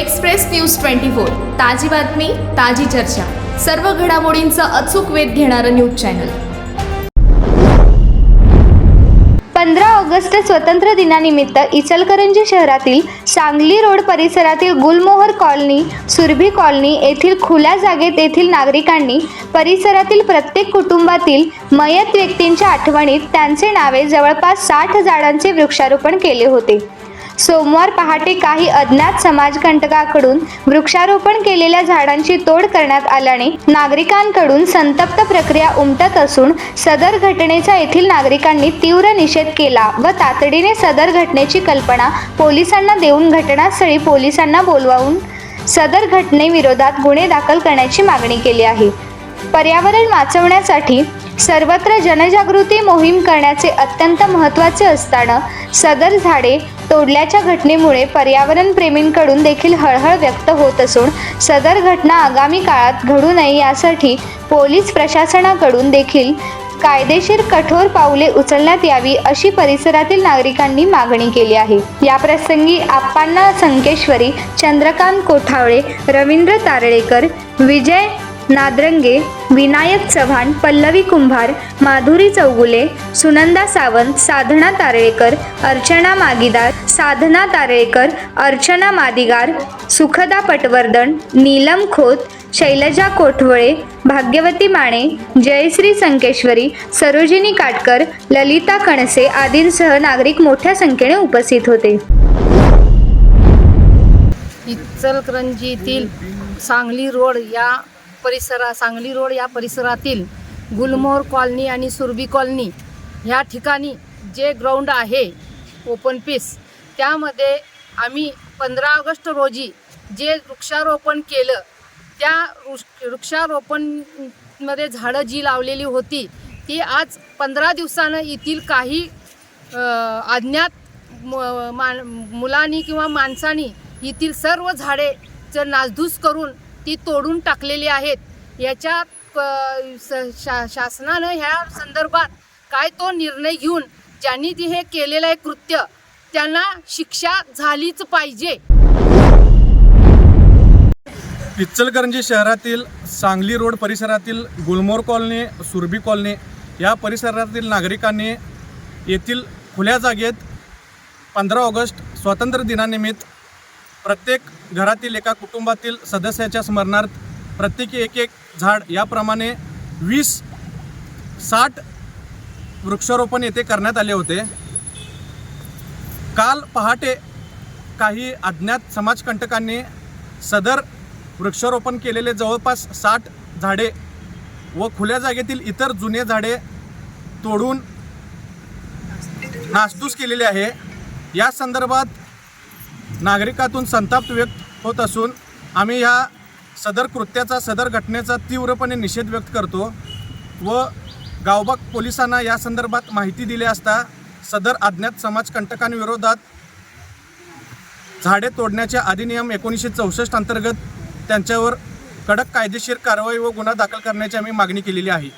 Express news twenty four. ताजी बातमी ताजी चर्चा. सर्व घडामोडींचा अचूक वेध घेणारं न्यूज चॅनल. पंधरा ऑगस्ट स्वतंत्र दिनानिमित्त इचलकरंजी शहरातील सांगली रोड परिसरातील गुलमोहर कॉलनी सुरभी कॉलनी येथील खुल्या जागेत येथील नागरिकांनी परिसरातील प्रत्येक कुटुंबातील मयत व्यक्तींच्या आठवणीत त्यांचे नावे जवळपास साठ झाडांचे वृक्षारोपण केले होते. सोमवार पहाटे काही अज्ञात समाजकंटकाकडून वृक्षारोपण केलेल्या झाडांची तोड करण्यात आल्याने नागरिकांकडून संतप्त प्रक्रिया उमटत असून सदर घटनेचा येथील नागरिकांनी तीव्र निषेध केला व तातडीने सदर घटनेची कल्पना पोलिसांना देऊन घटनास्थळी पोलिसांना बोलवावून सदर घटनेविरोधात गुन्हे दाखल करण्याची मागणी केली आहे. पर्यावरण वाचवण्यासाठी सर्वत्र जनजागृती मोहीम करण्याचे अत्यंत महत्त्वाचे असताना सदर झाडे तोडल्याच्या घटनेमुळे पर्यावरणप्रेमींकडून देखील हळहळ व्यक्त होत असून सदर घटना आगामी काळात घडू नये यासाठी पोलीस प्रशासनाकडून देखील कायदेशीर कठोर पाऊले उचलण्यात यावी अशी परिसरातील नागरिकांनी मागणी केली आहे. या प्रसंगी आप्पांना संकेश्वरी चंद्रकांत कोठावळे रवींद्र तारळेकर विजय नादरंगे विनायक चव्हाण पल्लवी कुंभार माधुरी चौगुले सुनंदा सावंत साधना तारळेकर अर्चना मागीदार साधना तारळेकर अर्चना मादिगार सुखदा पटवर्धन नीलम खोत शैलजा कोठवळे भाग्यवती माने जयश्री संकेश्वरी सरोजिनी काटकर ललिता कणसे आदींसह नागरिक मोठ्या संख्येने उपस्थित होते. इचलकरंजीतील सांगली रोड या परिसरा सांगली रोड या परिसरातील गुलमोहर कॉलनी आणि सुरबी कॉलनी ह्या ठिकाणी जे ग्राउंड आहे ओपन पीस त्यामध्ये आम्ही पंधरा ऑगस्ट रोजी जे वृक्षारोपण केलं त्या वृक्षारोपणमध्ये झाडं जी लावलेली होती ती आज पंधरा दिवसानं येथील काही अज्ञात म- मान मुलांनी किंवा माणसांनी येथील सर्व झाडेचं नासधूस करून ती तोडून टाकलेली आहेत. याच्या शा शासनानं ह्या संदर्भात काय तो निर्णय घेऊन ज्यांनी ती हे केलेलं आहे कृत्य त्यांना शिक्षा झालीच पाहिजे. इचलकरंजी शहरातील सांगली रोड परिसरातील गुलमोर कॉलनी सुरभी कॉलनी या परिसरातील नागरिकांनी येथील खुल्या जागेत पंधरा ऑगस्ट स्वातंत्र्य दिनानिमित्त प्रत्येक घरातील एका कुटुंबातील सदस्याच्या स्मरणार्थ प्रत्येकी एक एक झाड याप्रमाणे वीस साठ वृक्षारोपण येथे करण्यात आले होते. काल पहाटे काही अज्ञात समाजकंटकांनी सदर वृक्षारोपण केलेले जवळपास साठ झाडे व खुल्या जागेतील इतर जुने झाडे तोडून नासधूस केलेले आहे. या संदर्भात नागरिकातून संताप व्यक्त होत असून आम्ही ह्या सदर कृत्याचा सदर घटनेचा तीव्रपणे निषेध व्यक्त करतो व गावबाग पोलिसांना या संदर्भात माहिती दिली असता सदर अज्ञात समाजकंटकांविरोधात झाडे तोडण्याच्या अधिनियम एकोणीसशे चौसष्ट अंतर्गत त्यांच्यावर कडक कायदेशीर कारवाई व गुन्हा दाखल करण्याची आम्ही मागणी केलेली आहे.